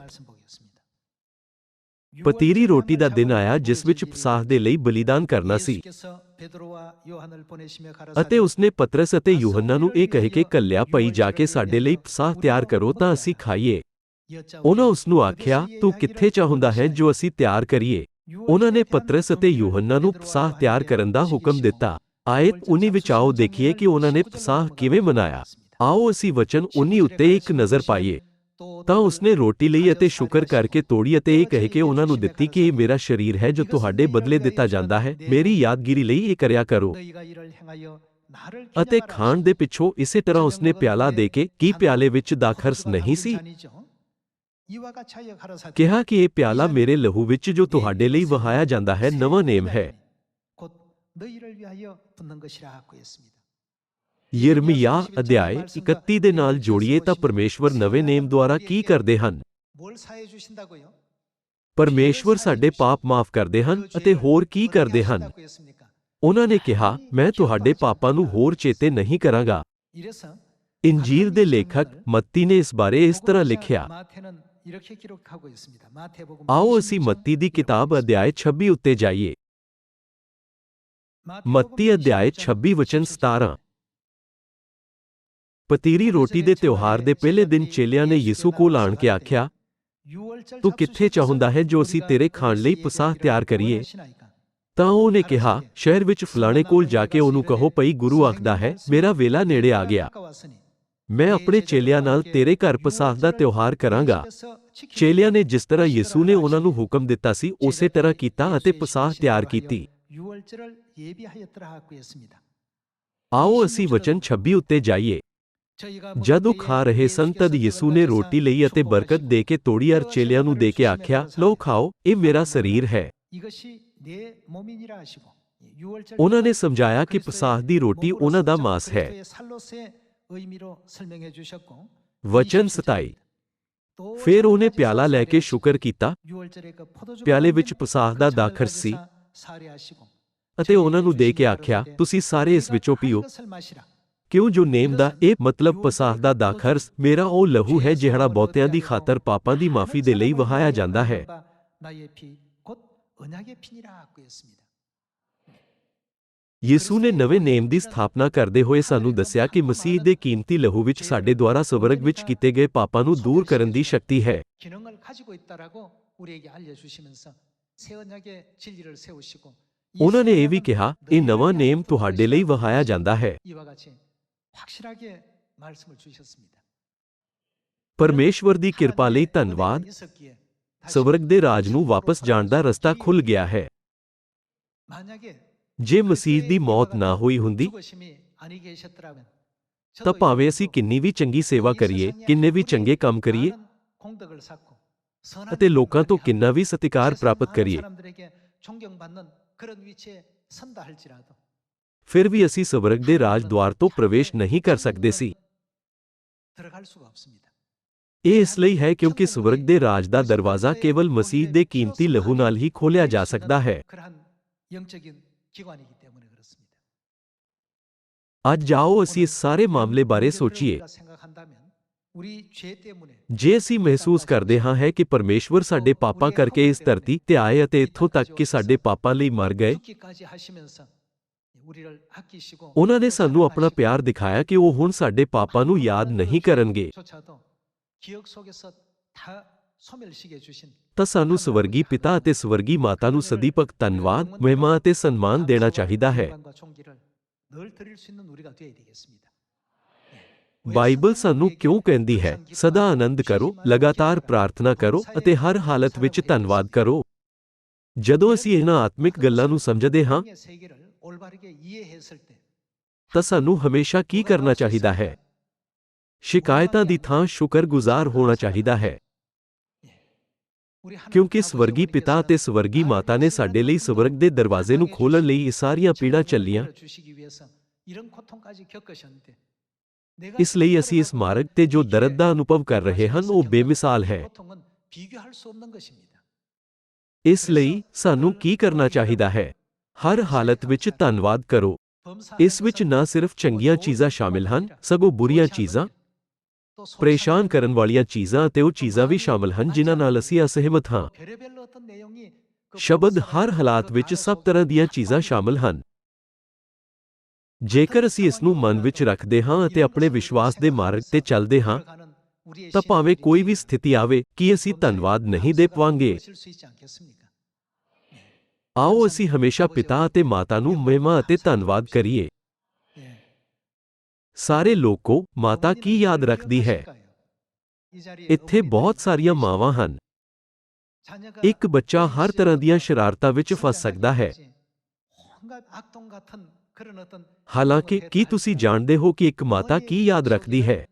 ਪਤੀਰੀ ਰੋਟੀ ਦਾ ਦਿਨ ਆਇਆ ਜਿਸ ਵਿੱਚ ਪਸਾਹ ਦੇ ਲਈ ਬਲੀਦਾਨ ਕਰਨਾ ਸੀ। ਅਤੇ ਉਸਨੇ ਪਤਰਸ ਅਤੇ ਯੂਹੰਨਾ ਨੂੰ ਇਹ ਕਹਿ ਕੇ ਕੱਲਿਆ ਪਈ ਜਾ ਕੇ ਸਾਡੇ ਲਈ ਪਸਾਹ ਤਿਆਰ ਕਰੋ ਤਾਂ ਅਸੀਂ ਖਾਈਏ। ਉਹਨਾਂ ਉਸ ਨੂੰ ਆਖਿਆ ਤੂੰ ਕਿੱਥੇ ਚਾਹੁੰਦਾ ਹੈ ਜੋ ਅਸੀਂ ਤਿਆਰ ਕਰੀਏ? ਉਹਨਾਂ ਨੇ ਪਤਰਸ ਅਤੇ ਯੂਹੰਨਾ ਨੂੰ ਪਸਾਹ ਤਿਆਰ ਕਰਨ ਦਾ ਹੁਕਮ ਦਿੱਤਾ। ਆਇਤ 19 ਵਿੱਚ ਆਓ ਦੇਖੀਏ ਕਿ ਉਹਨਾਂ ਨੇ ਪਸਾਹ ਕਿਵੇਂ ਮਨਾਇਆ। ਆਓ ਅਸੀਂ ਵਚਨ 19 ਉੱਤੇ ਇੱਕ ਨਜ਼ਰ ਪਾਈਏ। ਤਾਂ ਉਸਨੇ ਰੋਟੀ ਲਈ ਅਤੇ ਸ਼ੁਕਰ ਕਰਕੇ ਤੋੜੀ ਅਤੇ ਇਹ ਕਹਿ ਕੇ ਉਹਨਾਂ ਨੂੰ ਦਿੱਤੀ ਕਿ ਇਹ ਮੇਰਾ ਸਰੀਰ ਹੈ ਜੋ ਤੁਹਾਡੇ ਬਦਲੇ ਦਿੱਤਾ ਜਾਂਦਾ ਹੈ ਮੇਰੀ ਯਾਦਗਿਰੀ ਲਈ ਇਹ ਕਰਿਆ ਕਰੋ। ਅਤੇ ਖਾਣ ਦੇ ਪਿੱਛੋਂ ਇਸੇ ਤਰ੍ਹਾਂ ਉਸਨੇ ਪਿਆਲਾ ਦੇ ਕੇ ਕੀ ਪਿਆਲੇ ਵਿੱਚ ਦਾਖਰਸ ਨਹੀਂ ਸੀ? ਕਿਹਾ ਕਿ ਇਹ ਪਿਆਲਾ ਮੇਰੇ ਲਹੂ ਵਿੱਚ ਜੋ ਤੁਹਾਡੇ ਲਈ ਵਹਾਇਆ ਜਾਂਦਾ ਹੈ ਨਵਾਂ ਨੇਮ ਹੈ। ਯਿਰਮੀਆ ਅਧਿਆਇ 31 ਦੇ ਨਾਲ ਜੋੜੀਏ ਤਾਂ ਪਰਮੇਸ਼ਵਰ ਨਵੇਂ ਨੇਮ ਦੁਆਰਾ ਕੀ ਕਰਦੇ ਹਨ? ਪਰਮੇਸ਼ਵਰ ਸਾਡੇ ਪਾਪ ਮਾਫ ਕਰਦੇ ਹਨ ਅਤੇ ਹੋਰ ਕੀ ਕਰਦੇ ਹਨ? ਉਹਨਾਂ ਨੇ ਕਿਹਾ, ਮੈਂ ਤੁਹਾਡੇ ਪਾਪਾਂ ਨੂੰ ਹੋਰ ਚੇਤੇ ਨਹੀਂ ਕਰਾਂਗਾ। ਇੰਜੀਲ ਦੇ ਲੇਖਕ ਮੱਤੀ ਨੇ ਇਸ ਬਾਰੇ ਇਸ ਤਰ੍ਹਾਂ ਲਿਖਿਆ। ਆਓ ਅਸੀਂ ਮੱਤੀ ਦੀ ਕਿਤਾਬ ਅਧਿਆਇ 26 ਉੱਤੇ ਜਾਈਏ। ਮੱਤੀ ਅਧਿਆਇ 26 ਵਚਨ 17 ਪਤੀਰੀ ਰੋਟੀ ਦੇ ਤਿਉਹਾਰ ਦੇ ਪਹਿਲੇ ਦਿਨ ਚੇਲਿਆਂ ਨੇ ਯਿਸੂ ਕੋਲ ਆਣ ਕੇ ਆਖਿਆ ਤੂੰ ਕਿੱਥੇ ਚਾਹੁੰਦਾ ਹੈ ਜੋ ਅਸੀਂ ਤੇਰੇ ਖਾਣ ਲਈ ਪਸਾਹ ਤਿਆਰ ਕਰੀਏ? ਤਾਂ ਉਹਨੇ ਕਿਹਾ ਸ਼ਹਿਰ ਵਿੱਚ ਫਲਾਣੇ ਕੋਲ ਜਾ ਕੇ ਉਹਨੂੰ ਕਹੋ ਭਈ ਗੁਰੂ ਆਖਦਾ ਹੈ ਮੇਰਾ ਵੇਲਾ ਨੇੜੇ ਆ ਗਿਆ। ਮੈਂ ਆਪਣੇ ਚੇਲਿਆਂ ਨਾਲ ਤੇਰੇ ਘਰ ਪਸਾਹ ਦਾ ਤਿਉਹਾਰ ਕਰਾਂਗਾ। ਚੇਲਿਆਂ ਨੇ ਜਿਸ ਤਰ੍ਹਾਂ ਯਿਸੂ ਨੇ ਉਹਨਾਂ ਨੂੰ ਹੁਕਮ ਦਿੱਤਾ ਸੀ ਉਸੇ ਤਰ੍ਹਾਂ ਕੀਤਾ ਅਤੇ ਪਸਾਹ ਤਿਆਰ ਕੀਤੀ। ਆਓ ਅਸੀਂ ਵਚਨ 26 ਉੱਤੇ ਜਾਈਏ। ਜਦੋਂ ਖਾ ਰਹੇ ਸਨ ਤਦ ਯਿਸੂ ਨੇ ਰੋਟੀ ਲਈ ਅਤੇ ਬਰਕਤ ਦੇ ਕੇ ਤੋੜੀ ਅਰ ਚੇਲਿਆਂ ਨੂੰ ਦੇ ਕੇ ਆਖਿਆ ਲਓ ਖਾਓ ਇਹ ਮੇਰਾ ਸਰੀਰ ਹੈ। ਉਹਨਾਂ ਨੇ ਸਮਝਾਇਆ ਕਿ ਪਸਾਹ ਦੀ ਰੋਟੀ ਉਹਨਾਂ ਦਾ ਮਾਸ ਹੈ। ਵਚਨ 27 ਫਿਰ ਉਹਨੇ ਪਿਆਲਾ ਲੈ ਕੇ ਸ਼ੁਕਰ ਕੀਤਾ। ਪਿਆਲੇ ਵਿੱਚ ਪਸਾਹ ਦਾ ਦਾਖਰ ਸੀ। ਅਤੇ ਉਹਨਾਂ ਨੂੰ ਦੇ ਕੇ ਆਖਿਆ ਤੁਸੀਂ ਸਾਰੇ ਇਸ ਵਿੱਚੋਂ ਪੀਓ। ਕਿਉਂ ਜੋ ਨੇਮ ਦਾ ਇਹ ਮਤਲਬ ਪਸਾਹ ਦਾ ਦਾਖਰਸ ਮੇਰਾ ਉਹ ਲਹੂ ਹੈ ਜਿਹੜਾ ਬਹੁਤਿਆਂ ਦੀ ਖਾਤਰ ਪਾਪਾਂ ਦੀ ਮਾਫੀ ਦੇ ਲਈ ਵਹਾਇਆ ਜਾਂਦਾ ਹੈ ਯਿਸੂ ਨੇ ਨਵੇਂ ਨੇਮ ਦੀ ਸਥਾਪਨਾ ਕਰਦੇ ਹੋਏ ਸਾਨੂੰ ਦੱਸਿਆ ਕਿ ਮਸੀਹ ਦੇ ਕੀਮਤੀ ਲਹੂ ਵਿੱਚ ਸਾਡੇ ਦੁਆਰਾ ਸਵਰਗ ਵਿੱਚ ਕੀਤੇ ਗਏ ਪਾਪਾਂ ਨੂੰ ਦੂਰ ਕਰਨ ਦੀ ਸ਼ਕਤੀ ਹੈ ਉਹਨਾਂ ਨੇ ਇਹ ਵੀ ਕਿਹਾ ਇਹ ਨਵਾਂ ਨੇਮ ਤੁਹਾਡੇ ਲਈ ਵਹਾਇਆ ਜਾਂਦਾ ਹੈ 확실하게 परमेश्वर की कृपा ले धन्यवाद स्वर्ग दे राज वापस जाने का रस्ता खुल गया है जे मसीह की मौत ना हुई होंगी तो भावे असी कि भी चंकी सेवा करिए कि भी चंगे काम करिए लोगों तो किन्ना भी सतिकार प्राप्त करिए ਫਿਰ ਵੀ ਅਸੀਂ ਸਵਰਗ ਦੇ ਰਾਜ ਦਵਾਰ ਤੋਂ ਪ੍ਰਵੇਸ਼ ਨਹੀਂ ਕਰ ਸਕਦੇ ਸੀ ਇਹ ਇਸ ਲਈ ਹੈ ਕਿਉਂਕਿ ਸਵਰਗ ਦੇ ਰਾਜ ਦਾ ਦਰਵਾਜ਼ਾ ਕੇਵਲ ਮਸੀਹ ਦੇ ਕੀਮਤੀ ਲਹੂ ਨਾਲ ਹੀ ਖੋਲਿਆ ਜਾ ਸਕਦਾ ਹੈ ਅੱਜ ਜਾਓ ਅਸੀਂ ਇਸ ਸਾਰੇ ਮਾਮਲੇ ਬਾਰੇ ਸੋਚੀਏ ਜੇ ਅਸੀਂ ਮਹਿਸੂਸ ਕਰਦੇ ਹਾਂ ਹੈ ਕਿ ਪਰਮੇਸ਼ਵਰ ਸਾਡੇ ਪਾਪਾਂ ਕਰਕੇ ਇਸ ਧਰਤੀ ਤੇ ਆਏ ਅਤੇ ਇੱਥੋਂ ਤੱਕ ਕਿ ਸਾਡੇ ਪਾਪਾਂ ਲਈ ਮਰ ਗਏ ਉਹਨਾਂ ਨੇ ਸਾਨੂੰ ਆਪਣਾ ਪਿਆਰ ਦਿਖਾਇਆ ਕਿ ਉਹ ਹੁਣ ਸਾਡੇ ਪਾਪਾਂ ਨੂੰ ਯਾਦ ਨਹੀਂ ਕਰਨਗੇ। ਤਾਂ ਸਾਨੂੰ ਸਵਰਗੀ ਪਿਤਾ ਅਤੇ ਸਵਰਗੀ ਮਾਤਾ ਨੂੰ ਸਦੀਪਕ ਧੰਨਵਾਦ ਮਹਿਮਾ ਅਤੇ ਸਨਮਾਨ ਦੇਣਾ ਚਾਹੀਦਾ ਹੈ। ਬਾਈਬਲ ਸਾਨੂੰ ਕਿਉਂ ਕਹਿੰਦੀ ਹੈ? ਸਦਾ ਆਨੰਦ ਕਰੋ ਲਗਾਤਾਰ ਪ੍ਰਾਰਥਨਾ ਕਰੋ ਅਤੇ ਹਰ ਹਾਲਤ ਵਿੱਚ ਧੰਨਵਾਦ ਕਰੋ। ਜਦੋਂ ਅਸੀਂ ਇਹਨਾਂ ਆਤਮਿਕ ਗੱਲਾਂ ਨੂੰ ਸਮਝਦੇ ਹਾਂ ਤਸਾ ਨੂੰ ਹਮੇਸ਼ਾ ਕੀ ਕਰਨਾ ਚਾਹੀਦਾ ਹੈ? ਸ਼ਿਕਾਇਤਾਂ ਦੀ ਥਾਂ ਸ਼ੁਕਰਗੁਜ਼ਾਰ ਹੋਣਾ ਚਾਹੀਦਾ ਹੈ। ਕਿਉਂਕਿ ਸਵਰਗੀ ਪਿਤਾ ਅਤੇ ਸਵਰਗੀ ਮਾਤਾ ਨੇ ਸਾਡੇ ਲਈ ਸਵਰਗ ਦੇ ਦਰਵਾਜ਼ੇ ਨੂੰ ਖੋਲਣ ਲਈ ਇਹ ਸਾਰੀਆਂ ਪੀੜਾਂ ਚੱਲੀਆਂ। ਇਸ ਲਈ ਅਸੀਂ ਇਸ ਮਾਰਗ ਤੇ ਜੋ ਦਰਦ ਦਾ ਅਨੁਭਵ ਕਰ ਰਹੇ ਹਨ ਉਹ ਬੇਮਿਸਾਲ ਹੈ। ਇਸ ਲਈ ਸਾਨੂੰ ਕੀ ਕਰਨਾ ਚਾਹੀਦਾ ਹੈ? ਹਰ ਹਾਲਤ ਵਿੱਚ ਧੰਨਵਾਦ ਕਰੋ। ਇਸ ਵਿੱਚ ਨਾ ਸਿਰਫ ਚੰਗੀਆਂ ਚੀਜ਼ਾਂ ਸ਼ਾਮਿਲ ਹਨ, ਸਗੋਂ ਬੁਰੀਆਂ ਚੀਜ਼ਾਂ। ਪਰੇਸ਼ਾਨ ਕਰਨ ਵਾਲੀਆਂ ਚੀਜ਼ਾਂ ਅਤੇ ਉਹ ਚੀਜ਼ਾਂ ਵੀ ਸ਼ਾਮਲ ਹਨ ਜਿਨ੍ਹਾਂ ਨਾਲ ਅਸੀਂ ਅਸਹਿਮਤ ਹਾਂ। ਸ਼ਬਦ ਹਰ ਹਾਲਾਤ ਵਿੱਚ ਸਭ ਤਰ੍ਹਾਂ ਦੀਆਂ ਚੀਜ਼ਾਂ ਸ਼ਾਮਲ ਹਨ। ਜੇਕਰ ਅਸੀਂ ਇਸ ਨੂੰ ਮਨ ਵਿੱਚ ਰੱਖਦੇ ਹਾਂ ਅਤੇ ਆਪਣੇ ਵਿਸ਼ਵਾਸ ਦੇ ਮਾਰਗ ਤੇ ਚੱਲਦੇ ਹਾਂ, ਤਾਂ ਭਾਵੇਂ ਕੋਈ ਵੀ ਸਥਿਤੀ ਆਵੇ, ਕਿ ਅਸੀਂ ਧੰਨਵਾਦ ਨਹੀਂ ਦੇ ਪਾਵਾਂਗੇ? ਆਓ ਅਸੀਂ ਹਮੇਸ਼ਾ ਪਿਤਾ ਅਤੇ ਮਾਤਾ ਨੂੰ ਮਹਿਮਾ ਅਤੇ ਧੰਨਵਾਦ ਕਰੀਏ। ਸਾਰੇ ਲੋਕੋ, ਮਾਤਾ ਕੀ ਯਾਦ ਰੱਖਦੀ ਹੈ? ਇੱਥੇ ਬਹੁਤ ਸਾਰੀਆਂ ਮਾਵਾਂ ਹਨ। ਇੱਕ ਬੱਚਾ ਹਰ ਤਰ੍ਹਾਂ ਦੀਆਂ ਸ਼ਰਾਰਤਾਂ ਵਿੱਚ ਫਸ ਸਕਦਾ ਹੈ। ਹਾਲਾਂਕਿ, ਕੀ ਤੁਸੀਂ ਜਾਣਦੇ ਹੋ ਕਿ ਇੱਕ ਮਾਤਾ ਕੀ ਯਾਦ ਰੱਖਦੀ ਹੈ?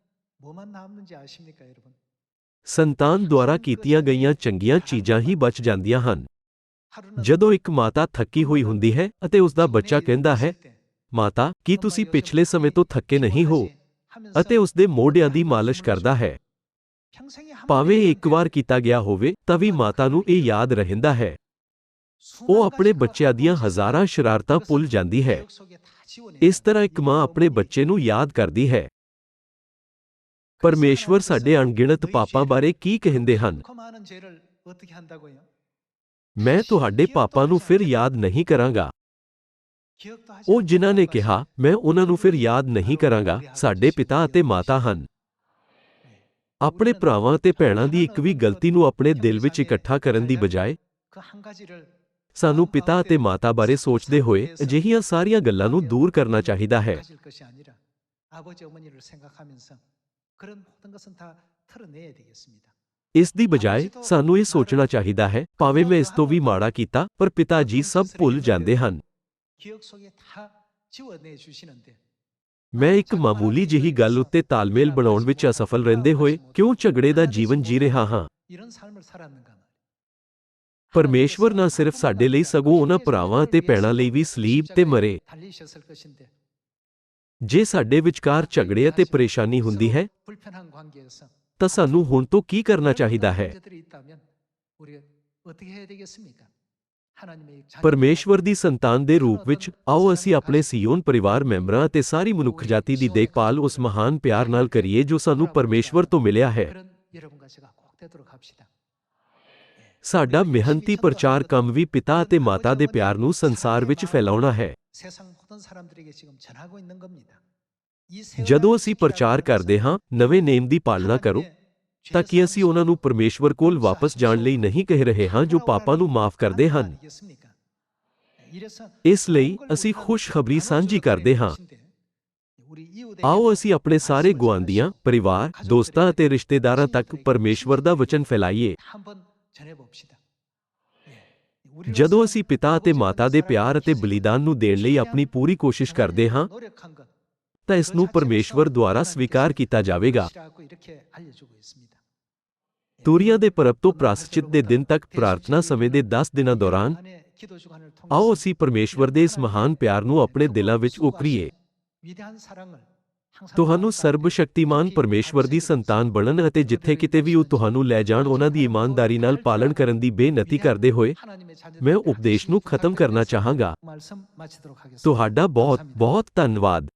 ਸੰਤਾਨ ਦੁਆਰਾ ਕੀਤੀਆਂ ਗਈਆਂ ਚੰਗੀਆਂ ਚੀਜ਼ਾਂ ਹੀ ਬਚ ਜਾਂਦੀਆਂ ਹਨ। ਜਦੋਂ ਇੱਕ ਮਾਤਾ ਥੱਕੀ ਹੋਈ ਹੁੰਦੀ ਹੈ ਅਤੇ ਉਸ ਦਾ ਬੱਚਾ ਕਹਿੰਦਾ ਹੈ ਮਾਤਾ ਕੀ ਤੁਸੀਂ ਪਿਛਲੇ ਸਮੇਂ ਤੋਂ ਥੱਕੇ ਨਹੀਂ ਹੋ? ਅਤੇ ਉਸ ਦੇ ਮੋਢਿਆਂ ਦੀ ਮਾਲਿਸ਼ ਕਰਦਾ ਹੈ ਭਾਵੇਂ ਇੱਕ ਵਾਰ ਕੀਤਾ ਗਿਆ ਹੋਵੇ ਤਾਂ ਵੀ ਮਾਤਾ ਨੂੰ ਇਹ ਯਾਦ ਰਹਿੰਦਾ ਹੈ ਉਹ ਆਪਣੇ ਬੱਚਿਆਂ ਦੀਆਂ ਹਜ਼ਾਰਾਂ ਸ਼ਰਾਰਤਾਂ ਭੁੱਲ ਜਾਂਦੀ ਹੈ ਇਸ ਤਰ੍ਹਾਂ ਇੱਕ ਮਾਂ ਆਪਣੇ ਬੱਚੇ ਨੂੰ ਯਾਦ ਕਰਦੀ ਹੈ। ਪਰਮੇਸ਼ਵਰ ਸਾਡੇ ਅਣਗਿਣਤ ਪਾਪਾਂ ਬਾਰੇ ਕੀ ਕਹਿੰਦੇ ਹਨ ਮੈਂ ਤੁਹਾਡੇ ਪਾਪਾਂ ਨੂੰ ਫਿਰ ਯਾਦ ਨਹੀਂ ਕਰਾਂਗਾ 기억도 하지 ਉਹ ਜਿਨ੍ਹਾਂ ਨੇ 않고 ਕਿਹਾ ਮੈਂ ਉਹਨਾਂ ਨੂੰ ਫਿਰ ਯਾਦ ਨਹੀਂ ਕਰਾਂਗਾ ਸਾਡੇ ਪਿਤਾ ਅਤੇ ਮਾਤਾ ਹਨ ਆਪਣੇ ਭਰਾਵਾਂ ਅਤੇ ਭੈਣਾਂ ਦੀ ਇੱਕ ਵੀ ਗਲਤੀ ਨੂੰ ਆਪਣੇ ਦਿਲ ਵਿੱਚ ਇਕੱਠਾ ਕਰਨ ਦੀ ਬਜਾਏ 그 한 가지를 ਸਾਨੂੰ ਪਿਤਾ ਅਤੇ ਮਾਤਾ ਬਾਰੇ ਸੋਚਦੇ ਹੋਏ ਅਜਿਹੀਆਂ ਸਾਰੀਆਂ ਗੱਲਾਂ ਨੂੰ ਦੂਰ ਕਰਨਾ ਚਾਹੀਦਾ ਹੈ 가질 것이 아니라 아버지 어머니를 생각하면서 그런 모든 것은 다 털어내야 되겠습니다. ਇਸ ਦੀ ਬਜਾਏ ਸਾਨੂੰ ਇਹ ਸੋਚਣਾ ਚਾਹੀਦਾ ਹੈ, ਭਾਵੇਂ ਮੈਂ ਇਸ ਤੋਂ ਵੀ ਮਾੜਾ ਕੀਤਾ, ਪਰ ਪਿਤਾ ਜੀ ਸਭ ਭੁੱਲ ਜਾਂਦੇ ਹਨ। ਮੈਂ ਇੱਕ ਮਾਮੂਲੀ ਜਿਹੀ ਗੱਲ ਉੱਤੇ ਤਾਲਮੇਲ ਬਣਾਉਣ ਵਿੱਚ ਅਸਫਲ ਰਹਿੰਦੇ ਹੋਏ ਕਿਉਂ ਝਗੜੇ ਦਾ ਜੀਵਨ ਜੀ ਰਿਹਾ ਹਾਂ? ਪਰਮੇਸ਼ਵਰ ਨਾ ਸਿਰਫ ਸਾਡੇ ਲਈ ਸਗੋਂ ਉਹਨਾਂ ਭਰਾਵਾਂ ਅਤੇ ਭੈਣਾਂ ਲਈ ਵੀ ਸਲੀਬ ਤੇ ਮਰੇ। ਜੇ ਸਾਡੇ ਵਿਚਕਾਰ ਝਗੜੇ ਅਤੇ ਪਰੇਸ਼ਾਨੀ ਹੁੰਦੀ ਹੈ ਤਾਂ ਸਾਨੂੰ ਹੁਣ ਤੋਂ ਕੀ ਕਰਨਾ ਚਾਹੀਦਾ ਹੈ? ਪਰਮੇਸ਼ਵਰ ਦੀ ਸੰਤਾਨ ਦੇ ਰੂਪ ਵਿੱਚ ਆਓ ਅਸੀਂ ਆਪਣੇ ਸਿਯੋਨ ਪਰਿਵਾਰ ਮੈਂਬਰਾਂ ਅਤੇ ਸਾਰੀ ਮਨੁੱਖਜਾਤੀ ਦੀ ਦੇਖਭਾਲ ਉਸ ਮਹਾਨ ਪਿਆਰ ਨਾਲ ਕਰੀਏ ਜੋ ਸਾਨੂੰ ਪਰਮੇਸ਼ਵਰ ਤੋਂ ਮਿਲਿਆ ਹੈ। ਸਾਡਾ ਮਿਹਨਤੀ ਪ੍ਰਚਾਰ ਕੰਮ ਵੀ ਪਿਤਾ ਅਤੇ ਮਾਤਾ ਦੇ ਪਿਆਰ ਨੂੰ ਸੰਸਾਰ ਵਿੱਚ ਫੈਲਾਉਣਾ ਹੈ। ਜਦੋਂ ਅਸੀਂ ਪ੍ਰਚਾਰ ਕਰਦੇ ਹਾਂ, ਨਵੇਂ ਨੇਮ ਦੀ ਪਾਲਣਾ ਕਰੋ, ਤਾਂ ਕਿ ਅਸੀਂ ਉਹਨਾਂ ਨੂੰ ਪਰਮੇਸ਼ਵਰ ਕੋਲ ਵਾਪਸ ਜਾਣ ਲਈ ਨਹੀਂ ਕਹਿ ਰਹੇ ਹਾਂ, ਜੋ ਪਾਪਾਂ ਨੂੰ ਮਾਫ ਕਰਦੇ ਹਨ। ਇਸ ਲਈ ਅਸੀਂ ਖੁਸ਼ਖਬਰੀ ਸਾਂਝੀ ਕਰਦੇ ਹਾਂ। ਆਓ ਅਸੀਂ ਆਪਣੇ ਸਾਰੇ ਗੁਆਂਢੀਆਂ, ਪਰਿਵਾਰ, ਦੋਸਤਾਂ ਅਤੇ ਰਿਸ਼ਤੇਦਾਰਾਂ ਤੱਕ ਪਰਮੇਸ਼ਵਰ ਦਾ ਵਚਨ ਫੈਲਾਈਏ। ਜਦੋਂ ਅਸੀਂ ਪਿਤਾ ਅਤੇ ਮਾਤਾ ਦੇ ਪਿਆਰ ਅਤੇ ਬਲੀਦਾਨ ਨੂੰ ਦੇਣ ਲਈ ਆਪਣੀ ਪੂਰੀ ਕੋਸ਼ਿਸ਼ ਕਰਦੇ ਹਾਂ ਤਾਂ ਇਸ ਨੂੰ ਪਰਮੇਸ਼ਵਰ ਦੁਆਰਾ ਸਵੀਕਾਰ ਕੀਤਾ ਜਾਵੇਗਾ। ਤੂਰੀਆਂ ਦੇ ਪਰਬ ਤੋਂ ਪ੍ਰਾਸਚਿਤ ਦੇ ਦਿਨ ਤੱਕ ਪ੍ਰਾਰਥਨਾ ਸਮੇਂ ਦੇ 10 ਦਿਨਾਂ ਦੌਰਾਨ, ਆਓ ਅਸੀਂ ਪਰਮੇਸ਼ਵਰ ਦੇ ਇਸ ਮਹਾਨ ਪਿਆਰ ਨੂੰ ਆਪਣੇ ਦਿਲਾਂ ਵਿੱਚ ਉਕਰੀਏ। ਤੁਹਾਨੂੰ ਸਰਬਸ਼ਕਤੀਮਾਨ ਪਰਮੇਸ਼ਵਰ ਦੀ ਸੰਤਾਨ ਬਣਨ ਅਤੇ ਜਿੱਥੇ ਕਿਤੇ ਵੀ ਉਹ ਤੁਹਾਨੂੰ ਲੈ ਜਾਣ, ਉਹਨਾਂ ਦੀ ਇਮਾਨਦਾਰੀ ਨਾਲ ਪਾਲਣ ਕਰਨ ਦੀ ਬੇਨਤੀ ਕਰਦੇ ਹੋਏ, ਮੈਂ ਉਪਦੇਸ਼ ਨੂੰ ਖਤਮ ਕਰਨਾ ਚਾਹਾਂਗਾ। ਤੁਹਾਡਾ ਬਹੁਤ ਬਹੁਤ ਧੰਨਵਾਦ।